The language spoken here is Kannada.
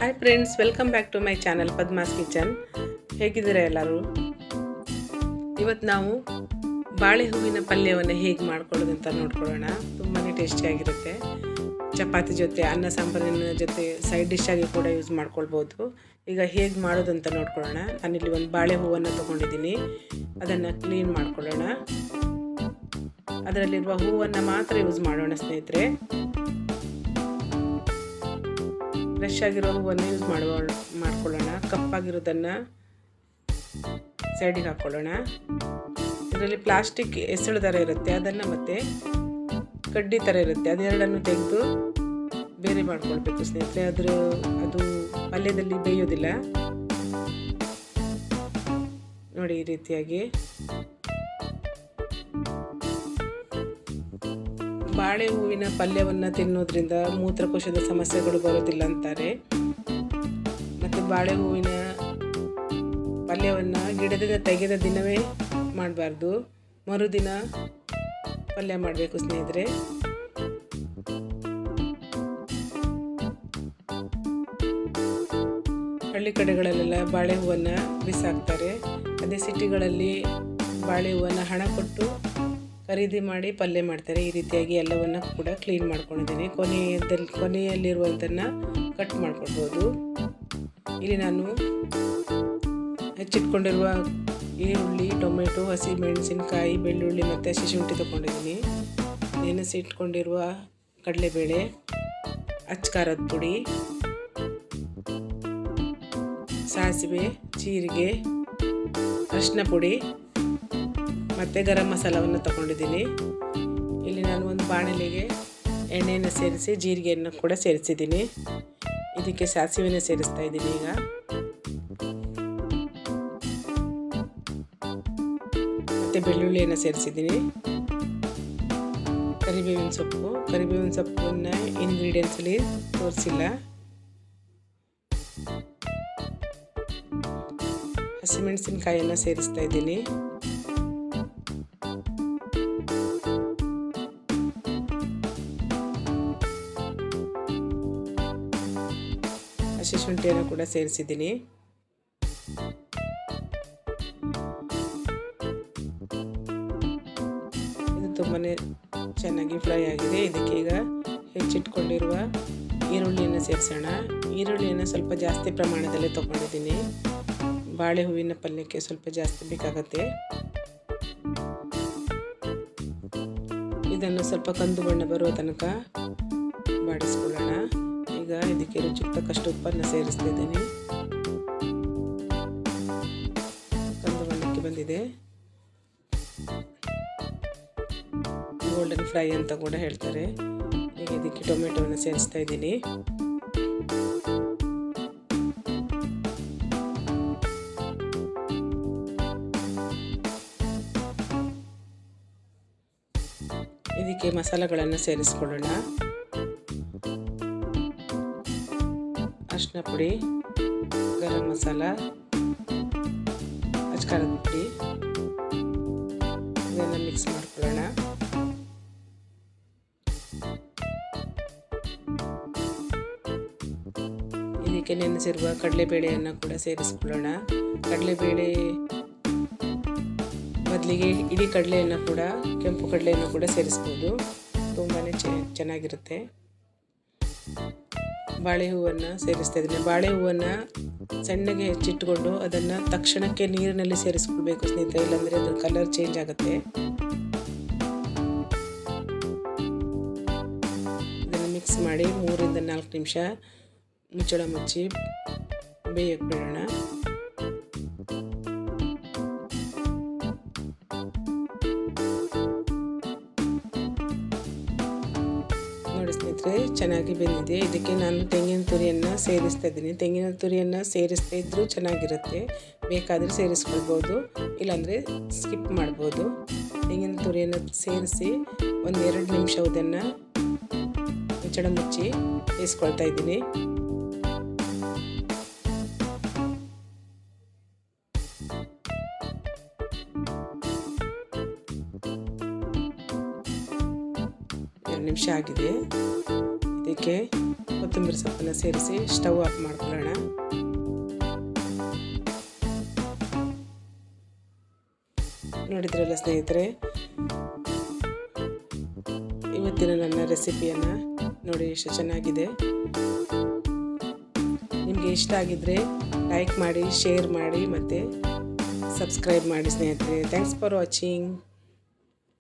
Hi friends welcome back to my channel Padma's kitchen ಹೇಗಿದ್ದೀರಾ ಎಲ್ಲರೂ? ಇವತ್ತು ನಾವು ಬಾಳೆ ಹೂವಿನ ಪಲ್ಯವನ್ನು ಹೇಗೆ ಮಾಡ್ಕೊಳ್ಳೋದು ಅಂತ ನೋಡ್ಕೊಳ್ಳೋಣ. ತುಂಬಾ ಟೇಸ್ಟಿಯಾಗಿರುತ್ತೆ ಚಪಾತಿ ಜೊತೆ, ಅನ್ನ, ಸಾಂಬಾರಿನ ಜೊತೆ ಸೈಡ್ ಡಿಶ್ ಆಗಿ ಕೂಡ ಯೂಸ್ ಮಾಡ್ಕೊಳ್ಬೋದು. ಈಗ ಹೇಗೆ ಮಾಡೋದು ಅಂತ ನೋಡ್ಕೊಳ್ಳೋಣ. ನಾನಿಲ್ಲಿ ಒಂದು ಬಾಳೆ ಹೂವನ್ನು ತೊಗೊಂಡಿದ್ದೀನಿ. ಅದನ್ನು ಕ್ಲೀನ್ ಮಾಡ್ಕೊಳ್ಳೋಣ. ಅದರಲ್ಲಿರುವ ಹೂವನ್ನು ಮಾತ್ರ ಯೂಸ್ ಮಾಡೋಣ ಸ್ನೇಹಿತರೆ. ಫ್ರೆಶ್ ಆಗಿರೋ ಹೂವನ್ನು ಯೂಸ್ ಮಾಡುವ ಮಾಡ್ಕೊಳ್ಳೋಣ. ಕಪ್ಪಾಗಿರೋದನ್ನು ಸೈಡಿಗೆ ಹಾಕ್ಕೊಳ್ಳೋಣ ಇದರಲ್ಲಿ ಪ್ಲಾಸ್ಟಿಕ್ ಎಸಳು ಥರ ಇರುತ್ತೆ. ಅದನ್ನು ಮತ್ತೆ ಕಡ್ಡಿ ಥರ ಇರುತ್ತೆ. ಅದೆರಡನ್ನು ತೆಗೆದು ಬೇರೆ ಮಾಡ್ಕೊಳ್ಬೇಕು ಸ್ನೇಹಿತರೆ. ಅದು ಅದು ಪಲ್ಯದಲ್ಲಿ ಬೇಯೋದಿಲ್ಲ. ನೋಡಿ ಈ ರೀತಿಯಾಗಿ. ಬಾಳೆ ಹೂವಿನ ಪಲ್ಯವನ್ನು ತಿನ್ನೋದ್ರಿಂದ ಮೂತ್ರಕೋಶದ ಸಮಸ್ಯೆಗಳು ಬರೋದಿಲ್ಲ ಅಂತಾರೆ. ಮತ್ತು ಬಾಳೆ ಹೂವಿನ ಪಲ್ಯವನ್ನು ಗಿಡದಿಂದ ತೆಗೆದ ದಿನವೇ ಮಾಡಬಾರ್ದು. ಮರುದಿನ ಪಲ್ಯ ಮಾಡಬೇಕು ಸ್ನೇಹಿತರೆ. ಹಳ್ಳಿ ಕಡೆಗಳಲ್ಲೆಲ್ಲ ಬಾಳೆ ಹೂವನ್ನು ಬಿಸಾಕ್ತಾರೆ. ಅದೇ ಸಿಟಿಗಳಲ್ಲಿ ಬಾಳೆ ಹೂವನ್ನು ಹಣ ಕೊಟ್ಟು ಖರೀದಿ ಮಾಡಿ ಪಲ್ಯ ಮಾಡ್ತಾರೆ. ಈ ರೀತಿಯಾಗಿ ಎಲ್ಲವನ್ನು ಕೂಡ ಕ್ಲೀನ್ ಮಾಡ್ಕೊಂಡಿದ್ದೀನಿ. ಕೊನೆಯದಲ್ಲಿ ಕೊನೆಯಲ್ಲಿರುವಂಥನ್ನು ಕಟ್ ಮಾಡ್ಕೊಳ್ಬೋದು ಇಲ್ಲಿ ನಾನು ಹೆಚ್ಚಿಟ್ಕೊಂಡಿರುವ ಈರುಳ್ಳಿ, ಟೊಮೆಟೊ, ಹಸಿ ಮೆಣಸಿನಕಾಯಿ, ಬೆಳ್ಳುಳ್ಳಿ ಮತ್ತು ಹಸಿ ಶುಂಠಿ ತೊಗೊಂಡಿದ್ದೀನಿ. ನೆನೆಸಿಟ್ಕೊಂಡಿರುವ ಕಡಲೆಬೇಳೆ, ಅಚ್ಕಾರದ ಪುಡಿ, ಸಾಸಿವೆ, ಜೀರಿಗೆ, ಅರಿಶಿನ ಪುಡಿ ಮತ್ತು ಗರಂ ಮಸಾಲವನ್ನು ತಗೊಂಡಿದ್ದೀನಿ. ಇಲ್ಲಿ ನಾನು ಒಂದು ಬಾಣಲೆಗೆ ಎಣ್ಣೆಯನ್ನು ಸೇರಿಸಿ ಜೀರಿಗೆಯನ್ನು ಕೂಡ ಸೇರಿಸಿದ್ದೀನಿ. ಇದಕ್ಕೆ ಸಾಸಿವೆಯನ್ನು ಸೇರಿಸ್ತಾ ಇದ್ದೀನಿ ಈಗ. ಮತ್ತು ಬೆಳ್ಳುಳ್ಳಿಯನ್ನು ಸೇರಿಸಿದ್ದೀನಿ. ಕರಿಬೇವಿನ ಸೊಪ್ಪು. ಕರಿಬೇವಿನ ಸೊಪ್ಪನ್ನು ಇಂಗ್ರೀಡಿಯೆಂಟ್ಸಲ್ಲಿ ತೋರಿಸಿಲ್ಲ. ಹಸಿಮೆಣಸಿನಕಾಯಿಯನ್ನು ಸೇರಿಸ್ತಾ ಇದ್ದೀನಿ. ಹಸಿ ಶುಂಠಿಯನ್ನು ಕೂಡ ಸೇರಿಸಿದ್ದೀನಿ. ಇದು ತುಂಬಾ ಚೆನ್ನಾಗಿ ಫ್ರೈ ಆಗಿದೆ. ಇದಕ್ಕೆ ಈಗ ಹೆಚ್ಚಿಟ್ಕೊಂಡಿರುವ ಈರುಳ್ಳಿಯನ್ನು ಸೇರಿಸೋಣ. ಈರುಳ್ಳಿಯನ್ನು ಸ್ವಲ್ಪ ಜಾಸ್ತಿ ಪ್ರಮಾಣದಲ್ಲಿ ತೊಗೊಂಡಿದ್ದೀನಿ. ಬಾಳೆ ಹೂವಿನ ಪಲ್ಯಕ್ಕೆ ಸ್ವಲ್ಪ ಜಾಸ್ತಿ ಬೇಕಾಗತ್ತೆ. ಇದನ್ನು ಸ್ವಲ್ಪ ಕಂದು ಬಣ್ಣ ಬರುವ ತನಕ ಬಾಡಿಸ್ಕೊಳ್ಳೋಣ. ಈಗ ಇದಕ್ಕೆ ರುಚಿಗೆ ಉಪ್ಪನ್ನು ಸೇರಿಸ್ತಾ ಇದ್ದೀನಿ ಕಂದು ಬಂದಿದೆ. ಗೋಲ್ಡನ್ ಫ್ರೈ ಅಂತ ಕೂಡ ಹೇಳ್ತಾರೆ. ಈಗ ಇದಕ್ಕೆ ಟೊಮೆಟೊವನ್ನು ಸೇರಿಸ್ತಾ ಇದ್ದೀನಿ. ಇದಕ್ಕೆ ಮಸಾಲೆಗಳನ್ನು ಸೇರಿಸ್ಕೊಳ್ಳೋಣ. ಅರಿಶಿನ ಪುಡಿ, ಗರಂ ಮಸಾಲ ಅಚ್ಕಾರದ ಪುಡಿ. ಇದೆಲ್ಲ ಮಿಕ್ಸ್ ಮಾಡ್ಕೊಳ್ಳೋಣ. ಇದಕ್ಕೆ ನೆನೆಸಿರುವ ಕಡಲೆಬೇಳೆಯನ್ನು ಕೂಡ ಸೇರಿಸ್ಕೊಳ್ಳೋಣ. ಕಡಲೆಬೇಳೆ ಬದಲಿಗೆ ಇಡೀ ಕಡಲೆಯನ್ನು ಕೂಡ, ಕೆಂಪು ಕಡಲೆಯನ್ನು ಕೂಡ ಸೇರಿಸ್ಬೋದು. ತುಂಬಾ ಚೆನ್ನಾಗಿರುತ್ತೆ. ಬಾಳೆ ಹೂವನ್ನು ಸೇರಿಸ್ತಾ ಇದ್ದೀನಿ. ಬಾಳೆ ಹೂವನ್ನು ಸಣ್ಣಗೆ ಹೆಚ್ಚಿಟ್ಕೊಂಡು ಅದನ್ನು ತಕ್ಷಣಕ್ಕೆ ನೀರಿನಲ್ಲಿ ಸೇರಿಸ್ಕೊಳ್ಬೇಕು ಸ್ನೇಹಿತರೆ, ಇಲ್ಲಾಂದರೆ ಅದರ ಕಲರ್ ಚೇಂಜ್ ಆಗುತ್ತೆ. ಅದನ್ನು ಮಿಕ್ಸ್ ಮಾಡಿ ಮೂರಿಂದ ನಾಲ್ಕು ನಿಮಿಷ ಮುಚ್ಚಳ ಮುಚ್ಚಿ ಬೇಯಕ್ಕೆ ಬಿಡೋಣ. ಚೆನ್ನಾಗಿ ಬೆಂದಿದೆ. ಇದಕ್ಕೆ ನಾನು ತೆಂಗಿನ ತುರಿಯನ್ನು ಸೇರಿಸ್ತಾ ಇದ್ದೀನಿ. ತೆಂಗಿನ ತುರಿಯನ್ನು ಸೇರಿಸ್ತಾ ಇದ್ದರೂ ಚೆನ್ನಾಗಿರುತ್ತೆ. ಬೇಕಾದರೆ ಸೇರಿಸ್ಕೊಳ್ಬೋದು, ಇಲ್ಲಾಂದರೆ ಸ್ಕಿಪ್ ಮಾಡ್ಬೋದು. ತೆಂಗಿನ ತುರಿಯನ್ನು ಸೇರಿಸಿ ಒಂದೆರಡು ನಿಮಿಷ ಅದನ್ನು ಮುಚ್ಚಳ ಮುಚ್ಚಿ ಬೇಯಿಸ್ಕೊಳ್ತಾ ಇದ್ದೀನಿ. ನಿಮಿಷ ಆಗಿದೆ. ಇದಕ್ಕೆ ಕೊತ್ತಂಬರಿ ಸೊಪ್ಪನ್ನು ಸೇರಿಸಿ ಸ್ಟವ್ ಆಫ್ ಮಾಡ್ಕೊಳ್ಳೋಣ. ನೋಡಿದ್ರಲ್ಲ ಸ್ನೇಹಿತರೆ, ಇವತ್ತಿನ ನನ್ನ ರೆಸಿಪಿಯನ್ನು ನೋಡಿ ಎಷ್ಟು ಚೆನ್ನಾಗಿದೆ. ನಿಮಗೆ ಇಷ್ಟ ಆಗಿದ್ದರೆ ಲೈಕ್ ಮಾಡಿ ಶೇರ್ ಮಾಡಿ, ಮತ್ತು ಸಬ್ಸ್ಕ್ರೈಬ್ ಮಾಡಿ ಸ್ನೇಹಿತರೆ. Thanks for watching